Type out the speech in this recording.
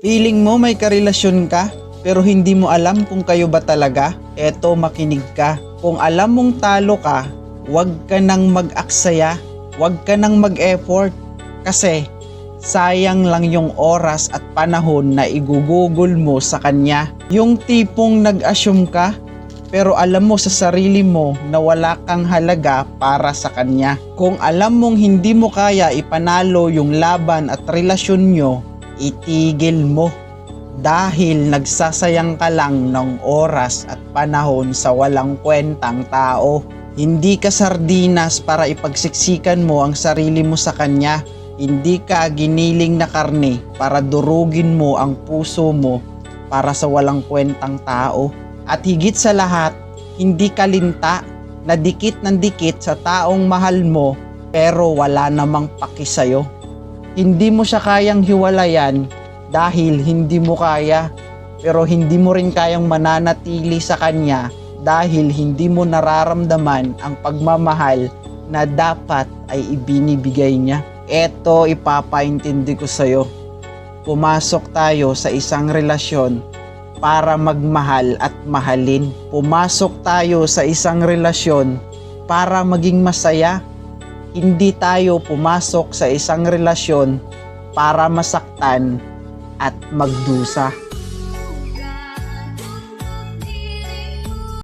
Feeling mo may karelasyon ka, pero hindi mo alam kung kayo ba talaga? Eto, makinig ka. Kung alam mong talo ka, huwag ka nang mag-aksaya, huwag ka nang mag-effort. Kasi, sayang lang yung oras at panahon na igugugol mo sa kanya. Yung tipong nag-assume ka, pero alam mo sa sarili mo na wala kang halaga para sa kanya. Kung alam mong hindi mo kaya ipanalo yung laban at relasyon nyo, itigil mo. Dahil nagsasayang ka lang ng oras at panahon sa walang kwentang tao. Hindi ka sardinas para ipagsiksikan mo ang sarili mo sa kanya. Hindi ka giniling na karne para durugin mo ang puso mo para sa walang kwentang tao. At higit sa lahat, hindi ka linta na dikit ng dikit sa taong mahal mo pero wala namang paki sa'yo. Hindi mo siya kayang hiwalayan dahil hindi mo kaya pero hindi mo rin kayang mananatili sa kanya dahil hindi mo nararamdaman ang pagmamahal na dapat ay ibinibigay niya. Eto ipapaintindi ko sa'yo. Pumasok tayo sa isang relasyon para magmahal at mahalin. Pumasok tayo sa isang relasyon para maging masaya. Hindi tayo pumasok sa isang relasyon para masaktan at magdusa.